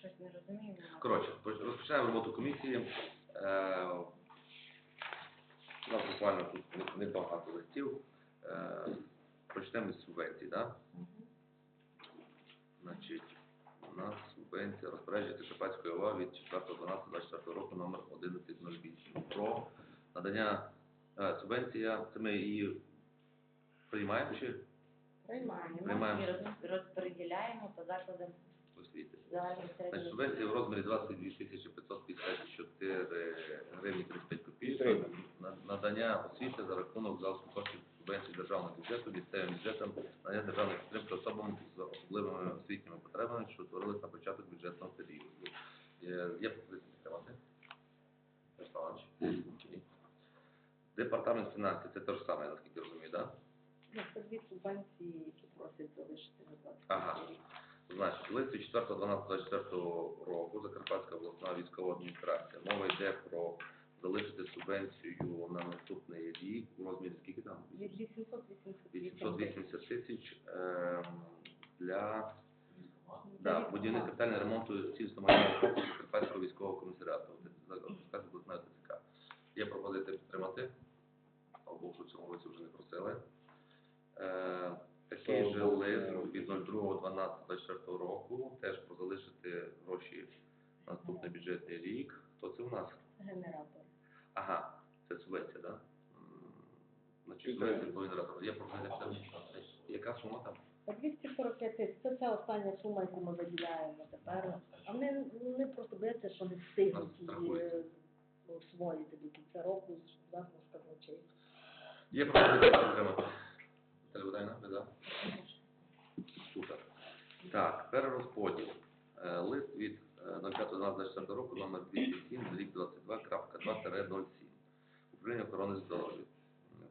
Щось не розумію. Коротше, поч- розпочинаємо роботу комісії. Е, У нас буквально тут небагато листів. Е, Почнемо з субвенцій, так? Значить, у нас субвенція розпорядження Шепацької ОВА від 4.12.24 року номер 1108 про надання е, субвенція, це ми її приймаємо чи Приймаємо Приймаємо. і розподіляємо по закладам освіти? Значить, субвенція в розмірі 22 тисячі 554 гривні 35 копійок. На- Надання освіти за рахунок залишку коштів субвенцій державного бюджету, місцевим бюджетом, надання державної підтримки особам з особливими освітніми потребами, що утворились на початок бюджетного періоду. Є, пропозиція підтримати? Департамент фінансів, це те ж саме, наскільки розумію, так? Ну, це дві субвенції, які просять залишити на 20 Ага. Значить, лист від 4.12.24 року Закарпатська обласна військова адміністрація. Мова йде про залишити субвенцію на наступний рік у розмірі скільки там? 880 тисяч ем, для да, будівництва капітального ремонту сільського Закарпатського військового комісаріату. Закарпатська обласна ТЦК. Є пропозиція підтримати. Слава Богу, що в цьому році вже не просили. Е, Такий Слава же Богу, лист не від 02.12.24 року теж про залишити гроші на наступний бюджетний рік. Хто це у нас? Генератор. Ага, це субвенція, так? Да? М, Значить. Яка сума там? 245 тисяч, це ця остання сума, яку ми виділяємо тепер. А вони, вони просто бояться, що не встигнуть її страхують. е, освоїти до кінця року з власного казначей. Є пропозиція підтримати. Богданівна, ви за? Супер. Так, перерозподіл. Е, Лист від е, 05.12.24 року номер 207, рік 22.2-07. Управління охорони здоров'я.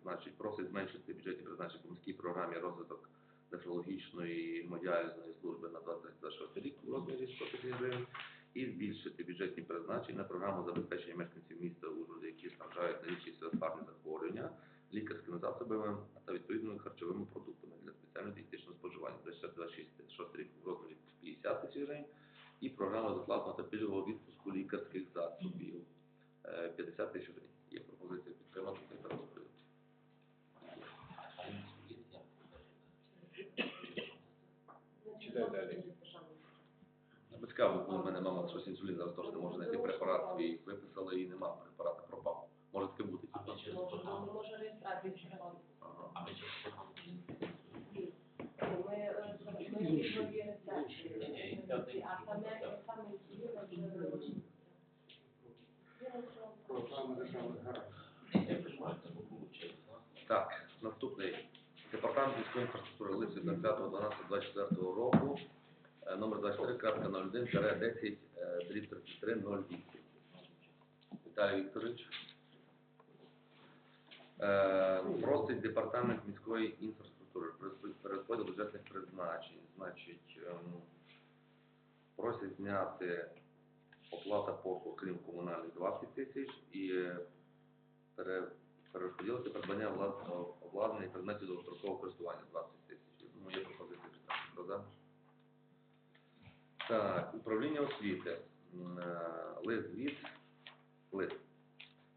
Значить, просить зменшити бюджетні призначення по міській програмі розвиток нефрологічної гемодіалізної служби на 2026 рік у розмірі 100 тисяч гривень і збільшити бюджетні призначення на програму забезпечення мешканців міста Ужгорода, які страждають на рідші серцеві захворювання, лікарськими засобами та відповідними харчовими продуктами для спеціального дієтичного споживання. 26 рік в розмірі 50 тисяч гривень і програма безплатного та пільгового відпуску лікарських засобів е, 50 тисяч гривень. Є пропозиція підтримати цей Цікаво, коли в мене мама щось інсулін зараз теж не може знайти препарат свій, виписали і нема препарата, пропав. Може таке бути. Може реєстрацію червону. Ага. Ми е, ми відповіли реєстрацію. А саме саме інсулін Програма державних гарантій. Так, наступний. Департамент міської інфраструктури лист від 05.12.24 року, е, номер 23.01-10, е, дріб 3308. Віталій Вікторович. Просить департамент міської інфраструктури перерозпо- перерозподіл бюджетних призначень. Значить, ем, просять зняти оплата послуг, крім комунальних 20 тисяч і е, перерозподілити придбання обладнання і предметів довгострокового користування 20 тисяч. Думаю, є пропозиція? Так, управління освіти. Е, Лист від лист.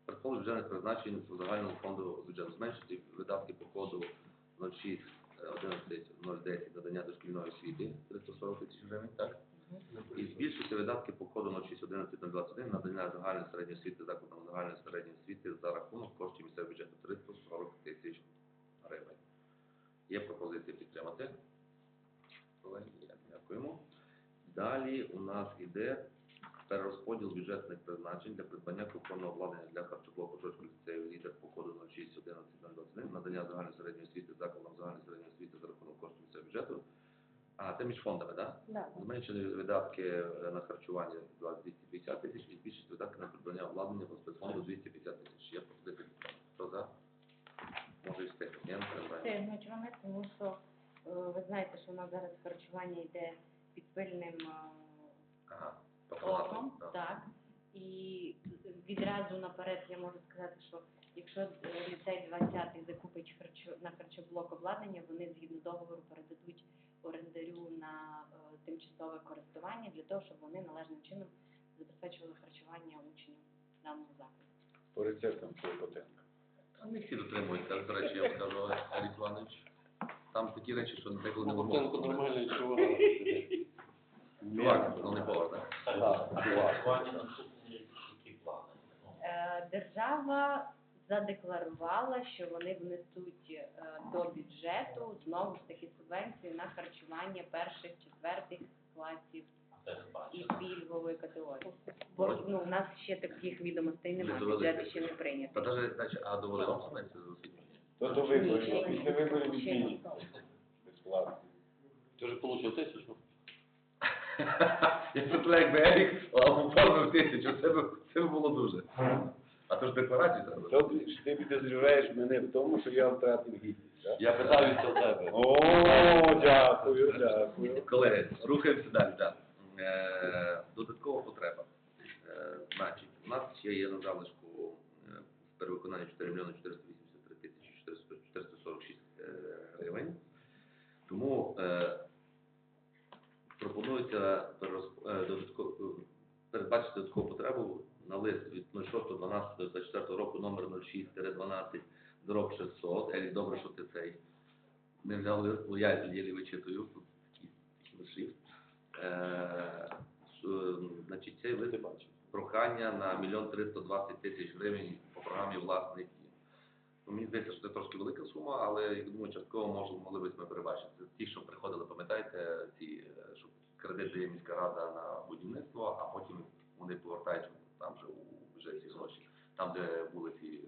Верховний бюджетних призначень у загальному фонду бюджету зменшити видатки по коду 06 11 010 надання дошкільної освіти 340 тисяч гривень, так? І збільшити видатки по коду 0611 надання загальної середньої освіти закладам загальної середньої освіти за рахунок коштів місцевого бюджету 340 тисяч гривень. Є пропозиція підтримати? Колеги, є. Дякуємо. Далі у нас іде перерозподіл бюджетних призначень для придбання кухонного обладнання для харчоблоку Жовтського ліцею лідер по коду 0611 надання загальної середньої освіти закладам загальної середньої освіти за рахунок коштів місцевого бюджету. А, це між фондами, так? Да. Зменшили видатки е, на харчування 250 тисяч і збільшити видатки на придбання обладнання по спецфонду 250 тисяч. Я пропозицію. Хто за? Може і встигнути. Я не перебуваю. Встигнуть вони, тому що е, ви знаєте, що у нас зараз харчування йде під пильним е, Ага. оком, так. І відразу наперед я можу сказати, що якщо е, ліцей 20 закупить харчо, на харчоблок обладнання, вони згідно договору передадуть орендарю на е, тимчасове користування для того, щоб вони належним чином забезпечували харчування учнів даного закладу. По рецептам Клопотенка. Там не всі дотримуються, до речі, я вам скажу, Олег Іванович. Там такі речі, що деколи не можна. нормальний ну не. Е, Держава задекларувала, що вони внесуть е, до бюджету знову ж таки субвенцію на харчування перших, четвертих класів і пільгової категорії. Бо ну, у нас ще таких відомостей Не немає, довели. бюджет ще не прийнято. Значить, а довели вам субвенцію за? То до виборів, після виборів ще ні. відмінять. Безплатно. Ти вже отримав тисячу? Я представляю, якби Ерік оформив тисячу, це б, це б було дуже. А то ж декларацію треба. То ж ти підозрюєш мене в тому, що я втратив гідність. так? Я питаюся у тебе. О, дякую, дякую. Колеги, рухаємося далі. Так. Е, додаткова потреба. Е, значить, у нас ще є на залишку е, з перевиконання 4 мільйони 483 тисячі 400 446 е, гривень. Тому е, пропонується перерозп- е, додатко- е, передбачити додаткову потребу на лист від 06.12.24 року номер 06-12 дроб 600. Елі, добре, що ти цей не взяв лист, бо я єлі вичитую, тут такий шрифт. Е, значить, цей лист прохання на мільйон 320 тисяч гривень по програмі власний дім. Ну, мені здається, що це трошки велика сума, але я думаю, частково може, могли б ми перебачити. Це ті, що приходили, пам'ятаєте, ці, е, що кредит дає міська рада на будівництво, а потім вони повертають там же у бюджеті гроші, там, де були ці е,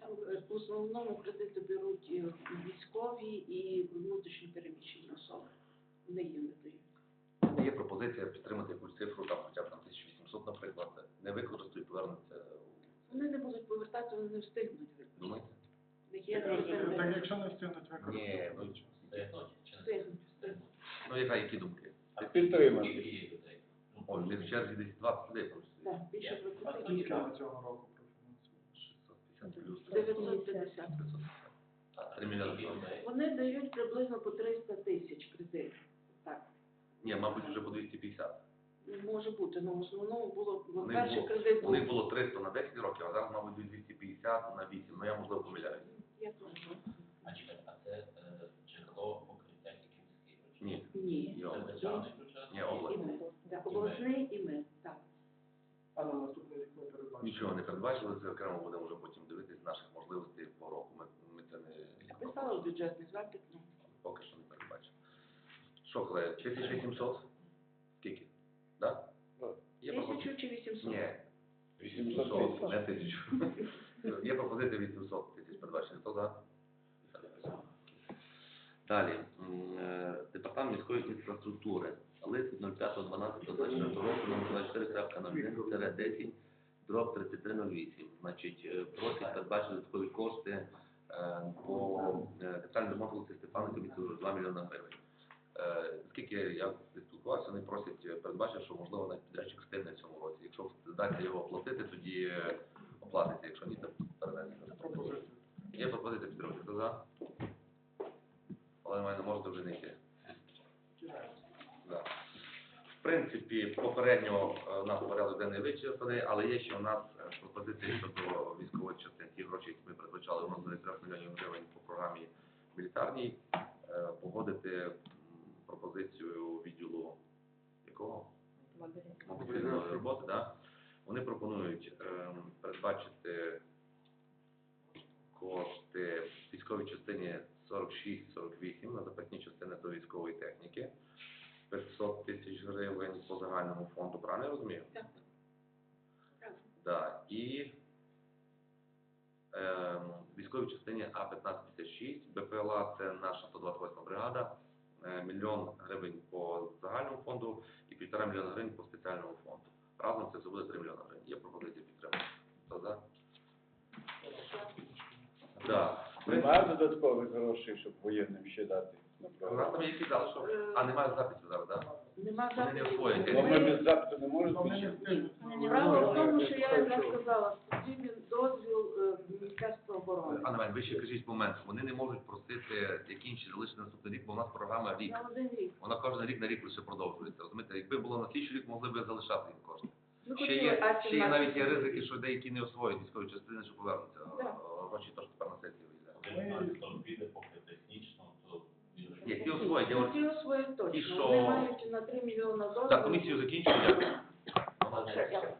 Там е, в основному кредити беруть і військові і внутрішні переміщені особи. Не дають. Є пропозиція підтримати якусь цифру, там хоча б там 1800, наприклад, не використають, повернуться. Вони не будуть повертати, вони не встигнуть. Думаєте? Не є Так, якщо не встигнуть використати. Ні, ну, Встигнуть, встигнуть. ну яка, які думки? Підтримати. Ой, ми в черзі десь 20 людей просто. Так, більше Скільки 20 ми цього року профінансуємо? 650 плюс. 950. 3 мільйони. Вони дають приблизно по 300 тисяч кредитів. Так, Ні, мабуть, вже по 250. може бути. Ну, в основному було, У них перший було- кредит У був. них було 300 на 10 років, а зараз, мабуть, 250 на 8. Ну, я, можливо, помиляюсь. Я теж. А це е, джерело покриття тільки міських? Ні, Ні. ні, Це область. державний бюджет? Ні, І область. ми. Так, обласний і ми. Так. А на наступний. Нічого не передбачили, це окремо будемо вже потім дивитись наших можливостей по року. Ми, ми це не Писали бюджетний запит. Ну, поки що не передбачимо. Що, колеги, 1800? Скільки? Да? Так. Тисячу чи 800? Ні, 800 800, не тисячу. Є пропозиція 800 тисяч передбачення. Хто за? Далі. Е, Департамент міської інфраструктури. Лист від 05.12.24 року номер 24.01-10 дроб 3308. Значить, е, просять передбачити додаткові кошти е, по е, капітальному ремонту вулиці Стефаника від 2 мільйона гривень. Е, Скільки я спілкувався, вони просять е, передбачити, що можливо навіть підрядчик встигне в цьому році. Якщо вдасться його оплатити, тоді е, оплатиться. Якщо ні, то перенесеться. Є пропозиція підтримки. Хто за? Але мене можете вже не йти. Да. В принципі, попередньо е, у нас порядок денний вичерпаний, але є ще у нас е, пропозиції щодо військових частин. Ті гроші, які ми передбачали, нас буде 3 мільйонів гривень по програмі мілітарній. Е, Погодити пропозицію відділу якого? мобілізованої роботи, да? вони пропонують ем, передбачити кошти військовій частині 46-48 на запасні частини до військової техніки, 500 тисяч гривень по загальному фонду, правильно я розумію? Так. Так. Да. І ем, військовій частині А-1556, БПЛА це наша 128 бригада, е, мільйон гривень по загальному фонду і півтора мільйона гривень по спеціальному фонду. Разом це все буде 3 мільйона гривень. Є пропозиція підтримати. Хто за? Да. Немає додаткових грошей, щоб воєнним ще дати У нас там є що... А, немає записів зараз, так? Да? Нема Вони не запитів. освоїть. Ну, ми без запиту не можемо встигнуть. Справа в тому, що я якраз сказала, потрібен дозвіл е, Міністерство оборони. Анна Вань, ви ще кажіть момент. Вони не можуть просити, які інші залишити наступний рік, бо у нас програма рік. На один рік. Вона кожен рік на рік лише продовжується. Розумієте, якби було на слідчий рік, могли б залишати їм кошти. Ми Ще хотіли, є, а ще є навіть є ризики, що деякі не освоїть військові частини, що повернуться. Да. А Гроші теж тепер на сесію вийде. Один хто піде поки технічно, Ні, ті освоїть. я от- Ті освоїть точно. Ті, що- Вони мають на 3 мільйони доларів. Так, комісію закінчили. Дякую.